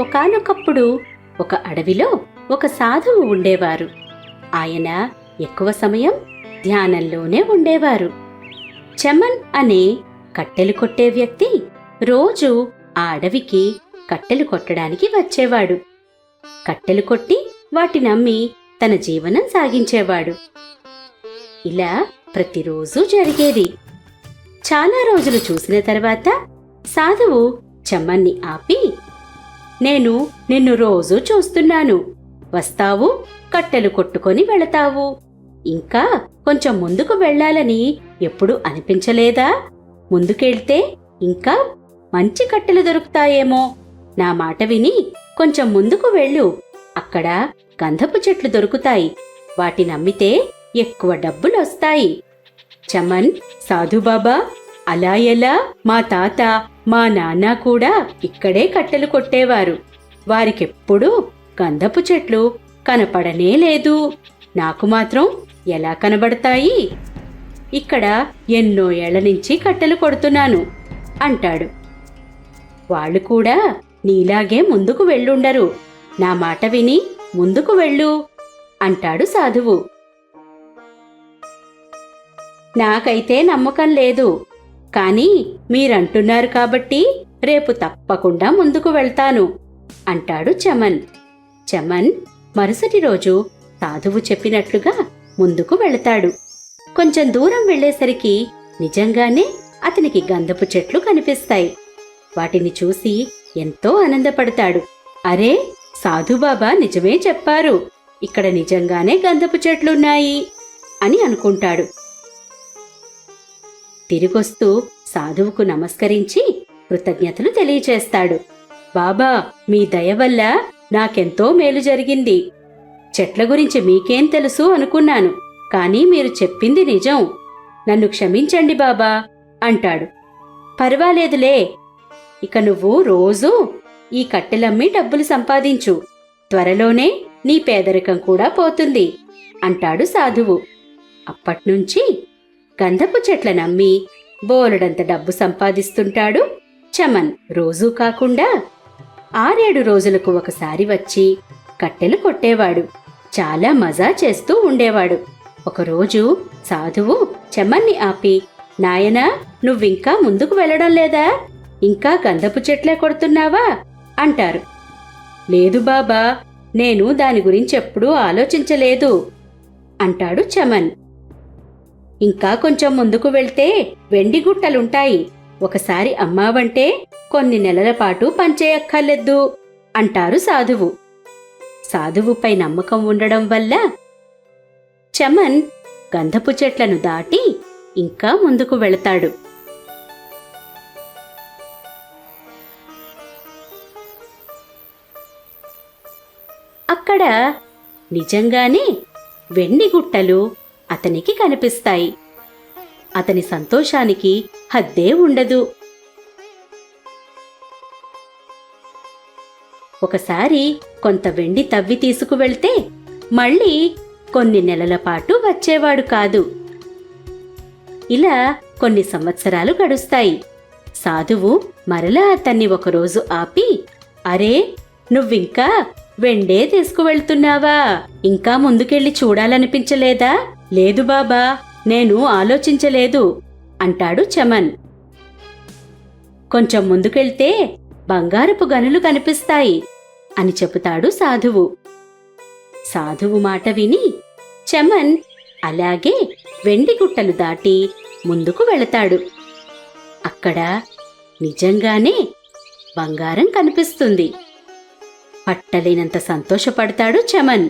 ఒకానొకప్పుడు ఒక అడవిలో ఒక సాధువు ఉండేవారు. ఆయన ఎక్కువ సమయం ధ్యానంలోనే ఉండేవారు. చమన్ అనే కట్టెలు కొట్టే వ్యక్తి రోజు ఆ అడవికి కట్టెలు కొట్టడానికి వచ్చేవాడు. కట్టెలు కొట్టి వాటినమ్మి తన జీవనం సాగించేవాడు. ఇలా ప్రతిరోజు జరిగేది. చాలా రోజులు చూసిన తర్వాత సాధువు చమ్మన్ని ఆపి నేను నిన్ను రోజూ చూస్తున్నాను. వస్తావు కట్టెలు కొట్టుకొని వెళతావు. ఇంకా కొంచెం ముందుకు వెళ్ళాలని ఎప్పుడు అనిపించలేదా? ముందుకెళ్తే ఇంకా మంచి కట్టెలు దొరుకుతాయేమో. నా మాట విని కొంచెం ముందుకు వెళ్ళు. అక్కడ గంధపు చెట్లు దొరుకుతాయి. వాటిని అమ్మితే ఎక్కువ డబ్బులొస్తాయి చమన్ సాధుబాబా అలా ఎలా మా తాత మా నాన్న కూడా ఇక్కడే కట్టెలు కొట్టేవారు. వారికెప్పుడూ గంధపు చెట్లు కనపడనే లేదు. నాకు మాత్రం ఎలా కనబడతాయి? ఇక్కడ ఎన్నో ఏళ్ళ నుంచి కట్టెలు కొడుతున్నాను అంటాడు. వాళ్ళు కూడా నీలాగే ముందుకు వెళ్ళుండరు. నా మాట విని ముందుకు వెళ్ళు అంటాడు సాధువు. నాకైతే నమ్మకం లేదు. కానీ మీరంటున్నారు కాబట్టి రేపు తప్పకుండా ముందుకు వెళ్తాను అంటాడు చమన్. చమన్ మరుసటి రోజు సాధువు చెప్పినట్లుగా ముందుకు వెళతాడు. కొంచెం దూరం వెళ్ళేసరికి నిజంగానే అతనికి గంధపు చెట్లు కనిపిస్తాయి. వాటిని చూసి ఎంతో ఆనందపడతాడు. అరే సాధుబాబా నిజమే చెప్పారు. ఇక్కడ నిజంగానే గంధపు చెట్లున్నాయి అని అనుకుంటాడు. తిరిగొస్తూ సాధువుకు నమస్కరించి కృతజ్ఞతలు తెలియచేస్తాడు. బాబా మీ దయ వల్ల నాకెంతో మేలు జరిగింది. చెట్ల గురించి మీకేం తెలుసు అనుకున్నాను కానీ మీరు చెప్పింది నిజం. నన్ను క్షమించండి బాబా అంటాడు. పర్వాలేదులే. ఇక నువ్వు రోజూ ఈ కట్టెలమ్మి డబ్బులు సంపాదించు. త్వరలోనే నీ పేదరికం కూడా పోతుంది అంటాడు సాధువు. అప్పట్నుంచి గంధపు చెట్లను అమ్మి బోలెడంత డబ్బు సంపాదిస్తుంటాడు చమన్. రోజూ కాకుండా ఆరేడు రోజులకు ఒకసారి వచ్చి కట్టెలు కొట్టేవాడు. చాలా మజా చేస్తూ ఉండేవాడు. ఒకరోజు సాధువు చమన్ని ఆపి నాయనా నువ్వింకా ముందుకు వెళ్ళడం లేదా? ఇంకా గంధపు చెట్లే కొడుతున్నావా? అంటారు. లేదు బాబా నేను దాని గురించి ఎప్పుడూ ఆలోచించలేదు అంటాడు చమన్. ఇంకా కొంచెం ముందుకు వెళ్తే వెండి గుట్టలుంటాయి. ఒకసారి అమ్మావంటే కొన్ని నెలల పాటు పనిచేయక్కర్లేదు అంటారు సాధువు. సాధువుపై నమ్మకం ఉండడం వల్ల చమన్ గంధపు చెట్లను దాటి ఇంకా ముందుకు వెళతాడు. అక్కడ నిజంగానే వెండి గుట్టలు అతనికి కనిపిస్తాయి. అతని సంతోషానికి హద్దే ఉండదు. ఒకసారి కొంత వెండి తవ్వి తీసుకువెళ్తే మళ్ళీ కొన్ని నెలల పాటు వచ్చేవాడు కాదు. ఇలా కొన్ని సంవత్సరాలు గడుస్తాయి. సాధువు మరలా అతన్ని ఒకరోజు ఆపి అరే నువ్వింకా వెండే తీసుకువెళ్తున్నావా? ఇంకా ముందుకెళ్ళి చూడాలనిపించలేదా? లేదు బాబా నేను ఆలోచించలేదు అంటాడు చమన్. కొంచెం ముందుకెళ్తే బంగారపు గనులు కనిపిస్తాయి అని చెబుతాడు సాధువు. సాధువు మాట విని చమన్ అలాగే వెండి గుట్టలు దాటి ముందుకు వెళతాడు. అక్కడ నిజంగానే బంగారం కనిపిస్తుంది. పట్టలేనంత సంతోషపడతాడు చమన్.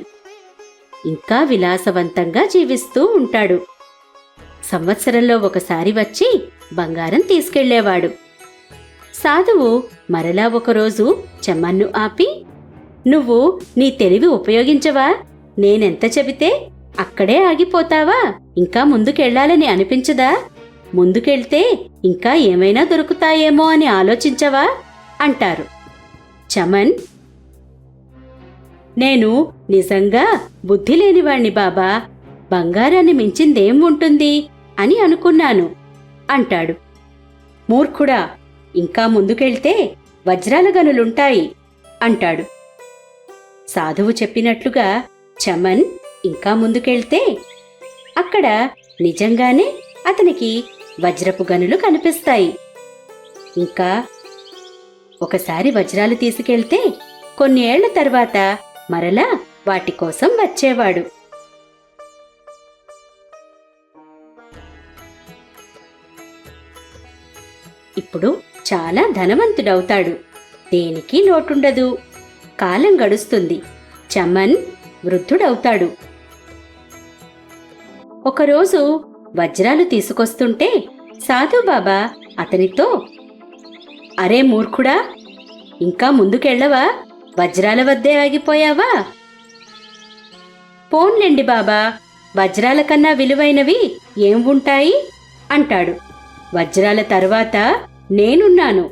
ఇంకా విలాసవంతంగా జీవిస్తూ ఉంటాడు. సంవత్సరంలో ఒకసారి వచ్చి బంగారం తీసుకెళ్ళేవాడు. సాధువు మరలా ఒకరోజు చమన్ను ఆపి నువ్వు నీ తెలివి ఉపయోగించవా? నేనెంత చెబితే అక్కడే ఆగిపోతావా? ఇంకా ముందుకెళ్ళాలని అనిపించదా? ముందుకెళ్తే ఇంకా ఏమైనా దొరుకుతాయేమో అని ఆలోచించవా? అంటారు. చమన్ నేను నిజంగా బుద్ధి లేనివాణ్ణి బాబా. బంగారాన్ని మించిందేం ఉంటుంది అని అనుకున్నాను అంటాడు. మూర్ఖుడా ఇంకా ముందుకెళ్తే వజ్రాల గనులుంటాయి అంటాడు. సాధువు చెప్పినట్లుగా చమన్ ఇంకా ముందుకెళ్తే అక్కడ నిజంగానే అతనికి వజ్రపు గనులు కనిపిస్తాయి. ఇంకా ఒకసారి వజ్రాలు తీసుకెళ్తే కొన్ని ఏళ్ళ తర్వాత మరలా వాటి కోసం వచ్చేవాడు. ఇప్పుడు చాలా ధనవంతుడవుతాడు. దేనికి లోటుండదు. కాలం గడుస్తుంది. చమన్ వృద్ధుడవుతాడు. ఒకరోజు వజ్రాలు తీసుకొస్తుంటే సాధుబాబా అతనితో అరే మూర్ఖుడా ఇంకా ముందుకెళ్ళవా? వజ్రాల వద్దే ఆగిపోయావా? పోన్లెండి బాబా వజ్రాల కన్నా విలువైనవి ఏం ఉంటాయి? అంటాడు. వజ్రాల తర్వాత నేనున్నాను.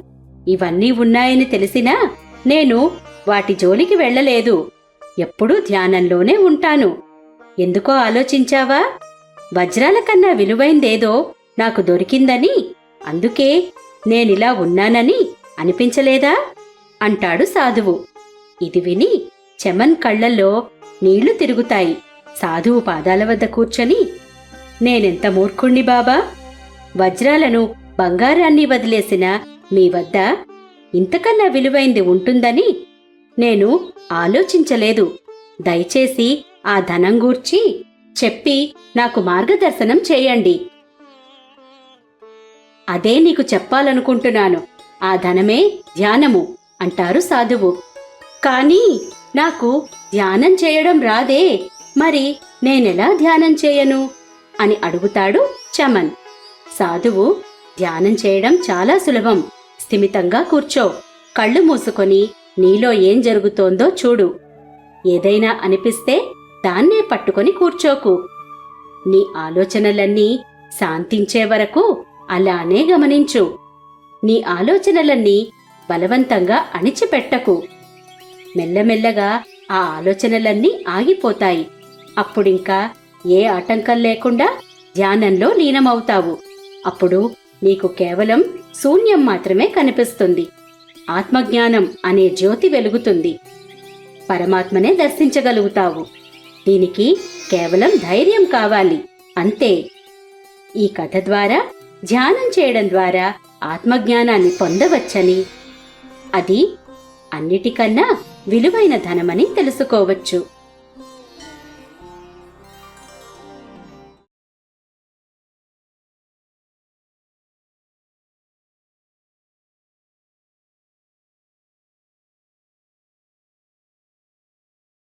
ఇవన్నీ ఉన్నాయని తెలిసినా నేను వాటి జోలికి వెళ్ళలేదు. ఎప్పుడూ ధ్యానంలోనే ఉంటాను. ఎందుకో ఆలోచించావా? వజ్రాల కన్నా విలువైందేదో నాకు దొరికిందని అందుకే నేనిలా ఉన్నానని అనిపించలేదా? అంటాడు సాధువు. ఇది విని చెమన్ కళ్ళల్లో నీళ్ళు తిరుగుతాయి. సాధువు పాదాల వద్ద కూర్చొని నేనెంత మూర్ఖుణ్ణి బాబా? వజ్రాలను బంగారాన్ని వదిలేసిన మీ వద్ద ఇంతకన్నా విలువైంది ఉంటుందని నేను ఆలోచించలేదు. దయచేసి ఆ ధనం గూర్చి చెప్పి నాకు మార్గదర్శనం చేయండి. అదే నీకు చెప్పాలనుకుంటున్నాను. ఆ ధనమే ధ్యానము అంటారు సాధువు. కానీ నాకు ధ్యానం చేయడం రాదే. మరి నేనెలా ధ్యానం చేయను? అని అడుగుతాడు చమన్. సాధువు ధ్యానం చేయడం చాలా సులభం. స్థిమితంగా కూర్చో. కళ్ళు మూసుకొని నీలో ఏం జరుగుతోందో చూడు. ఏదైనా అనిపిస్తే దాన్నే పట్టుకొని కూర్చోకు. నీ ఆలోచనలన్నీ శాంతించే వరకు అలానే గమనించు. నీ ఆలోచనలన్నీ బలవంతంగా అణిచిపెట్టకు. మెల్లమెల్లగా ఆ ఆలోచనలన్నీ ఆగిపోతాయి. అప్పుడింకా ఏ ఆటంకం లేకుండా ధ్యానంలో లీనమవుతావు. అప్పుడు నీకు కేవలం శూన్యం మాత్రమే కనిపిస్తుంది. ఆత్మజ్ఞానం అనే జ్యోతి వెలుగుతుంది. పరమాత్మనే దర్శించగలుగుతావు. దీనికి కేవలం ధైర్యం కావాలి. అంతే. ఈ కథ ద్వారా ధ్యానం చేయడం ద్వారా ఆత్మజ్ఞానాన్ని పొందవచ్చని. అది అన్నిటికన్నా విలువైన ధనమని తెలుసుకోవచ్చు.